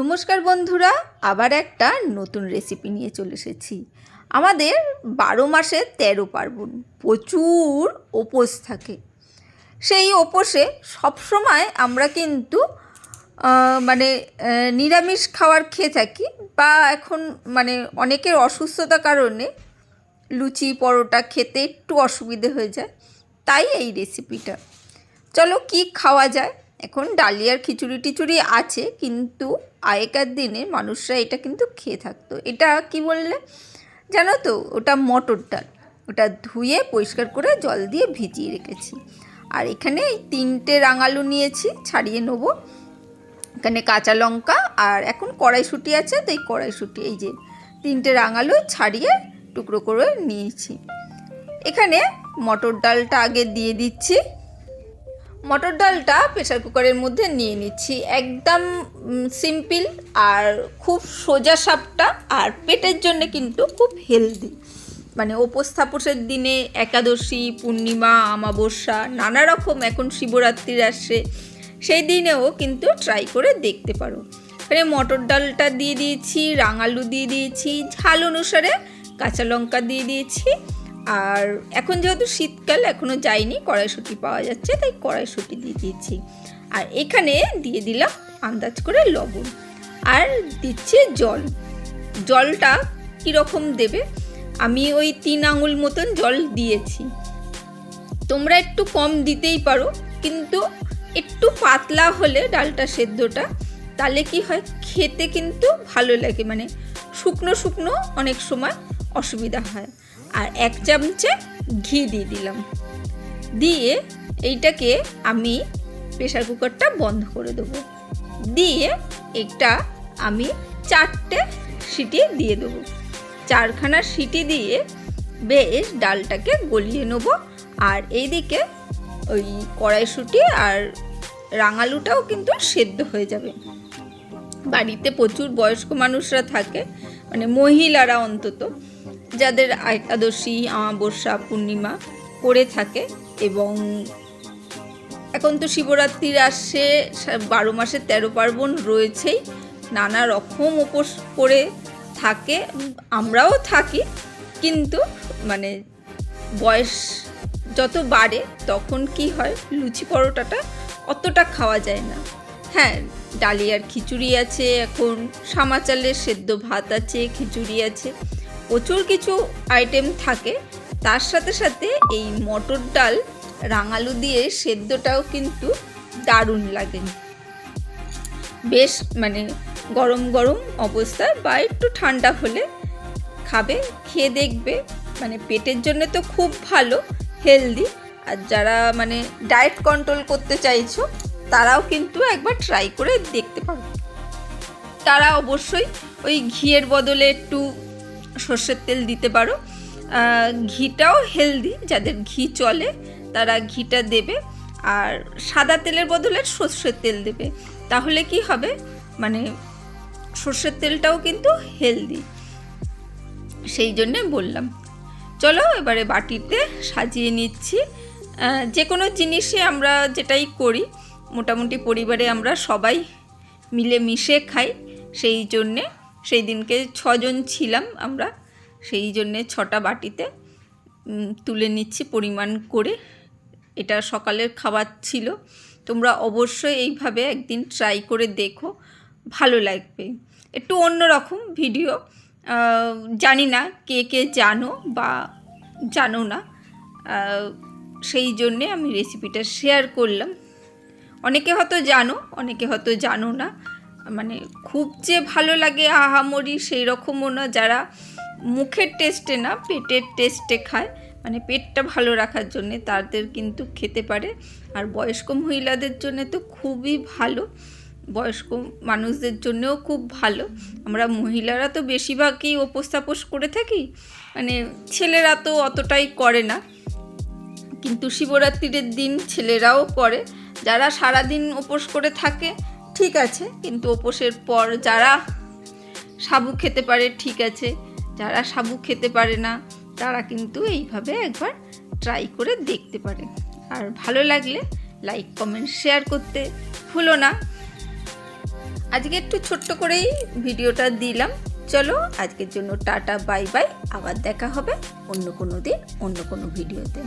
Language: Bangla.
নমস্কার বন্ধুরা, আবার একটা নতুন রেসিপি নিয়ে চলে এসেছি। আমাদের বারো মাসে তেরো পার্বণ, প্রচুর উপোস থাকে। সেই উপোসে সবসময় আমরা কিন্তু মানে নিরামিষ খাবার খেয়ে থাকি বা এখন মানে অনেকের অসুস্থতার কারণে লুচি, পরোটা খেতে একটু অসুবিধে হয়ে যায়। তাই এই রেসিপিটা চলো কি খাওয়া যায়? এখন ডালিয়ার খিচুড়ি টিচুড়ি আছে, কিন্তু আগেকার দিনে মানুষরা এটা কিন্তু খেয়ে থাকতো। এটা কি বললে? জানো তো, ওটা মটর ডাল। ওটা ধুয়ে পরিষ্কার করে জল দিয়ে ভিজিয়ে রেখেছি। আর এখানে এই তিনটে রাঙালু নিয়েছি, ছাড়িয়ে নেব। এখানে কাঁচা লঙ্কা আর এখন কড়াইশুঁটি আছে, তো এই কড়াইশুঁটি, এই যে তিনটে রাঙালু ছাড়িয়ে টুকরো করে নিয়েছি। এখানে মটর ডালটা আগে দিয়ে দিচ্ছি। মটর ডালটা প্রেসার কুকারের মধ্যে নিয়ে নিচ্ছি। একদম সিম্পল আর খুব সোজা সাপটা আর পেটের জন্য কিন্তু খুব হেলদি মানে উপোস তাপসের দিনে একাদশী, পূর্ণিমা, অমাবস্যা, নানা রকম এখন শিবরাত্রির আসছে সেই দিনেও কিন্তু ট্রাই করে দেখতে পারো। এখানে মটর ডালটা দিয়ে দিয়েছি, রাঙালু দিয়ে দিয়েছি, ঝাল অনুসারে কাঁচা লঙ্কা দিয়ে দিয়েছি আর এখন যেহেতু শীতকাল এখনও যায়নি কড়াইশুঁটি পাওয়া যাচ্ছে, তাই কড়াইশুঁটি দিয়ে দিয়েছি। আর এখানে দিয়ে দিলাম আন্দাজ করে লবণ। আর দিচ্ছি জল। জলটা কীরকম দেবে? আমি ওই তিন আঙুল মতন জল দিয়েছি। তোমরা একটু কম দিতেই পারো, কিন্তু একটু পাতলা হলে ডালটা সেদ্ধটা, তাহলে কি হয়, খেতে কিন্তু ভালো লাগে। মানে শুকনো শুকনো অনেক সময় অসুবিধা হয়। আর এক চামচে ঘি দিয়ে দিলাম। দিয়ে এইটাকে আমি প্রেশার কুকারটা বন্ধ করে দেবো। দিয়ে একটা আমি চারটে সিটি দিয়ে দেবো। চারখানা সিটি দিয়ে বেশ ডালটাকে গলিয়ে নেব। আর এইদিকে ওই কড়াইশুঁটি আর রাঙালুটাও কিন্তু সেদ্ধ হয়ে যাবে। বাড়িতে প্রচুর বয়স্ক মানুষরা থাকে মানে মহিলারা অন্তত। যাদের একাদশী আমাবস্যা পূর্ণিমা করে থাকে এবং এখন তো শিবরাত্রির আসছে সা- বারো মাসে তেরো পার্বণ রয়েছেই, নানা রকম উপোস করে থাকে, আমরাও থাকি, কিন্তু মানে বয়স যত বাড়ে তখন কি হয়, লুচি পরোটাটা অতটা খাওয়া যায় না। হ্যাঁ ডালিয়ার খিচুড়ি আছে, এখন সামা চালের সেদ্ধ ভাত আছে, খিচুড়ি আছে প্রচুর কিছু আইটেম থাকে। তার সাথে সাথে এই মটর ডাল, রাঙালু দিয়ে সেদ্ধটাও কিন্তু দারুণ লাগে। বেশ মানে গরম গরম অবস্থায় বা একটু ঠান্ডা হলে খাবে, খেয়ে দেখবে। মানে পেটের জন্য তো খুব ভালো হেলদি আর যারা মানে ডায়েট কন্ট্রোল করতে চাইছো, তারাও কিন্তু একবার ট্রাই করে দেখতে পারো। তারা অবশ্যই ওই ঘিয়ের বদলে একটু সর্ষের তেল দিতে পারো। ঘিটাও হেলদি যাদের ঘি চলে, তারা ঘিটা দেবে। আর সাদা তেলের বদলে সর্ষের তেল দেবে। তাহলে কি হবে? মানে সর্ষের তেলটাও কিন্তু হেলদি সেই জন্যে বললাম। চলো এবারে বাটিতে সাজিয়ে নিচ্ছি। যে কোনো জিনিসে আমরা যেটাই করি, মোটামুটি পরিবারে আমরা সবাই মিলে মিশে খাই, সেই জন্যে সেই দিনকে ছজন ছিলাম আমরা। সেই জন্যে ছটা বাটিতে তুলে নিচ্ছি পরিমাণ করে। এটা সকালের খাবার ছিল। তোমরা অবশ্যই এইভাবে একদিন ট্রাই করে দেখো। ভালো লাগবে। একটু অন্যরকম ভিডিও। জানি না কে কে জানো বা জানো না। সেই জন্যে আমি রেসিপিটা শেয়ার করলাম। অনেকে হয়তো জানো, অনেকে হয়তো জানো না। মানে খুব যে ভালো লাগে আহামরি সেই রকমও না। যারা মুখের টেস্টে না, পেটের টেস্টে খায় মানে পেটটা ভালো রাখার জন্যে তাদের কিন্তু খেতে পারে। আর বয়স্ক মহিলাদের জন্য তো খুবই ভালো, বয়স্ক মানুষদের জন্যেও খুব ভালো। আমরা মহিলারা তো বেশিরভাগই উপোস তাপোস করে থাকি মানে ছেলেরা তো অতটাই করে না। কিন্তু শিবরাত্রির দিন ছেলেরাও করে। যারা সারাদিন উপোস করে থাকে ঠিক আছে, কিন্তু উপোসের পর যারা সাবু খেতে পারে, ঠিক আছে। যারা সাবু খেতে পারে না, তারা কিন্তু এইভাবে একবার ট্রাই করে দেখতে পারে। আর ভালো লাগলে লাইক কমেন্ট শেয়ার করতে ভুলো না। আজকে একটু ছোট্ট করেই ভিডিওটা দিলাম। চলো, আজকের জন্য টাটা বাই বাই আবার দেখা হবে অন্য কোনো দিন, অন্য কোনো ভিডিওতে।